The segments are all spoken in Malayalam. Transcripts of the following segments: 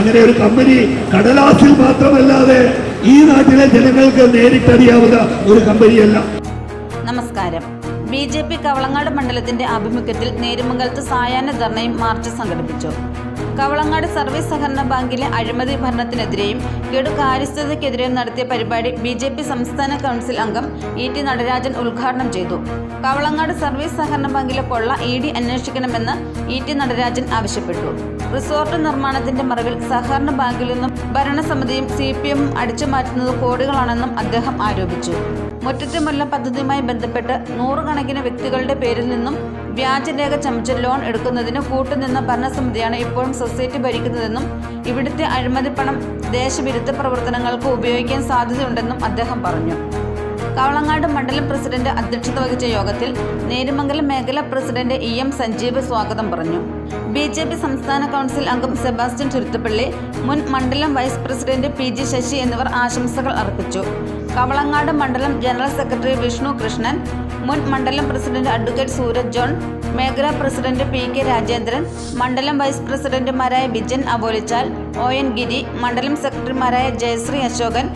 അങ്ങനെ ഒരു കമ്പനി കടലാസിൽ മാത്രമല്ലാതെ ഈ നാട്ടിലെ ജനങ്ങൾക്ക് നേരിട്ടറിയാവുന്ന ഒരു കമ്പനിയല്ല. നമസ്കാരം. ബി ജെ പി കവളങ്ങാട് മണ്ഡലത്തിന്റെ ആഭിമുഖ്യത്തിൽ നേരുമംഗലത്ത് സായാഹ്ന ധർണയും മാർച്ച് സംഘടിപ്പിച്ചു. കവളങ്ങാട് സർവീസ് സഹകരണ ബാങ്കിലെ അഴിമതി ഭരണത്തിനെതിരെയും കേടു കാര്യസ്ഥതയ്ക്കെതിരെയും നടത്തിയ പരിപാടി ബി ജെ പി സംസ്ഥാന കൗൺസിൽ അംഗം ഇ ടി നടരാജൻ ഉദ്ഘാടനം ചെയ്തു. കവളങ്ങാട് സർവീസ് സഹകരണ ബാങ്കിലെ കൊള്ള ഇ ഡി അന്വേഷിക്കണമെന്ന് ഇ ടി നടരാജൻ ആവശ്യപ്പെട്ടു. റിസോർട്ട് നിർമ്മാണത്തിന്റെ മറവിൽ സഹകരണ ബാങ്കിൽ നിന്നും ഭരണസമിതിയും സി പി എമ്മും അടിച്ചു മാറ്റുന്നത് കോടികളാണെന്നും അദ്ദേഹം ആരോപിച്ചു. മുറ്റത്തുമുല്ല പദ്ധതിയുമായി ബന്ധപ്പെട്ട് നൂറുകണക്കിന് വ്യക്തികളുടെ പേരിൽ നിന്നും വ്യാജരേഖ ചമച്ച് ലോൺ എടുക്കുന്നതിന് കൂട്ടുനിന്ന ഭരണസമിതിയാണ് ഇപ്പോഴും സൊസൈറ്റി ഭരിക്കുന്നതെന്നും ഇവിടുത്തെ അഴിമതി പണം ദേശവിരുദ്ധ പ്രവർത്തനങ്ങൾക്ക് ഉപയോഗിക്കാൻ സാധ്യതയുണ്ടെന്നും അദ്ദേഹം പറഞ്ഞു. കവളങ്ങാട് മണ്ഡലം പ്രസിഡന്റ് അധ്യക്ഷത വഹിച്ച യോഗത്തിൽ നേരുമംഗലം മേഖലാ പ്രസിഡന്റ് ഇ എം സഞ്ജീവ് സ്വാഗതം പറഞ്ഞു. ബി ജെ പി സംസ്ഥാന കൗൺസിൽ അംഗം സെബാസ്റ്റ്യൻ ചുരുത്തുപള്ളി മുൻ മണ്ഡലം vice president P G Sasi എന്നിവർ ആശംസകൾ അർപ്പിച്ചു. കവളങ്ങാട് മണ്ഡലം ജനറൽ സെക്രട്ടറി വിഷ്ണു കൃഷ്ണൻ മുൻ മണ്ഡലം പ്രസിഡന്റ് അഡ്വക്കേറ്റ് സൂരജ് ജോൺ മേഖലാ പ്രസിഡന്റ് പി കെ രാജേന്ദ്രൻ മണ്ഡലം വൈസ് പ്രസിഡന്റുമാരായ ബിജൻ അബോലിച്ചാൽ ഒ എൻ ഗിരി മണ്ഡലം സെക്രട്ടറിമാരായ ജയശ്രീ അശോകൻ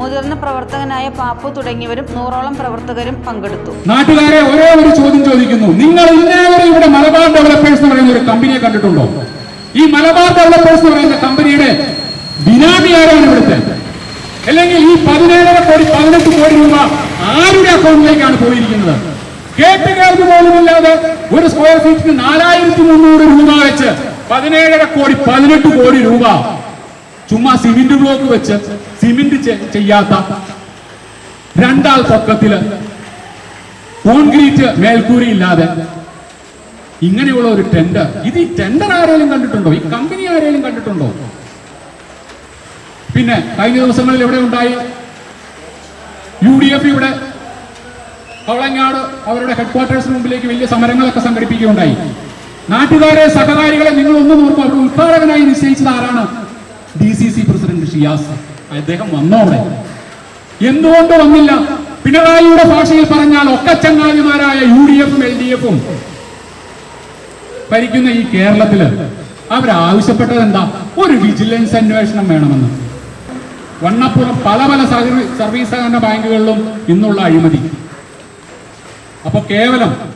മുതിർന്ന പ്രവർത്തകനായ പാപ്പു തുടങ്ങിയവരും നൂറോളം പ്രവർത്തകരും പങ്കെടുത്തു. നാട്ടുകാരെ ഒരേ ഒരു ചോദ്യം ചോദിക്കുന്നു. നിങ്ങൾ ഇന്നേവരെ ഇവിടെ മലബാർ ഡെവലപ്പേഴ്സ് എന്ന് പറയുന്ന ഒരു കമ്പനിയെ കണ്ടിട്ടുണ്ടോ? ഈ മലബാർ ഡെവലപ്പേഴ്സ് എന്ന് പറയുന്ന കമ്പനിയുടെ ബിനാമി ആരാണ് ഇവിടുത്തെ? അല്ലെങ്കിൽ ഈ പതിനേഴര കോടി പതിനെട്ട് കോടി രൂപ ആരുടെ അക്കൗണ്ടിലേക്കാണ് പോയിരിക്കുന്നത്? കേട്ട് പോലും പോലുമില്ലാതെ ഒരു സ്ക്വയർ ഫീറ്റിന് നാലായിരത്തി മുന്നൂറ് രൂപ വെച്ച് പതിനേഴര കോടി പതിനെട്ട് കോടി രൂപ ചുമ്മാ സിമെന്റ് ബ്ലോക്ക് വെച്ച് സിമെന്റ് ചെയ്യാത്ത രണ്ടാൾ പൊക്കത്തിൽ കോൺക്രീറ്റ് മേൽക്കൂരി ഇല്ലാതെ ഇങ്ങനെയുള്ള ഒരു ടെൻഡർ ഇത് ഈ ടെൻഡർ ആരെങ്കിലും കണ്ടിട്ടുണ്ടോ? ഈ കമ്പനി ആരെങ്കിലും കണ്ടിട്ടുണ്ടോ? പിന്നെ കഴിഞ്ഞ ദിവസങ്ങളിൽ എവിടെ ഉണ്ടായി? യു ഡി എഫ് ഇവിടെ. കവളങ്ങാട് അവരുടെ ഹെഡ്ക്വാർട്ടേഴ്സിന് മുമ്പിലേക്ക് വലിയ സമരങ്ങളൊക്കെ സംഘടിപ്പിക്കുകയുണ്ടായി. നാട്ടുകാരെ സഹകാരികളെ നിങ്ങൾ ഒന്ന് നോക്കും. അവിടെ ഉദ്ഘാടകനായി നിശ്ചയിച്ചത് ആരാണ്? D C C president Shiyas. അദ്ദേഹം വന്നോടെ എന്തുകൊണ്ട് വന്നില്ല? പിണറായിയുടെ ഭാഷയിൽ പറഞ്ഞാൽ ഒക്കച്ചങ്ങാതിമാരായ യു ഡി എഫും എൽ ഡി എഫും ഭരിക്കുന്ന ഈ കേരളത്തിൽ അവരാവശ്യപ്പെട്ടത് എന്താ ഒരു വിജിലൻസ് അന്വേഷണം വേണമെന്ന്. വണ്ണപ്പുറം പല പല സർവീ- സർവീസ് സഹകരണ ബാങ്കുകളിലും ഇന്നുള്ള അഴിമതി. അപ്പോൾ കേവലം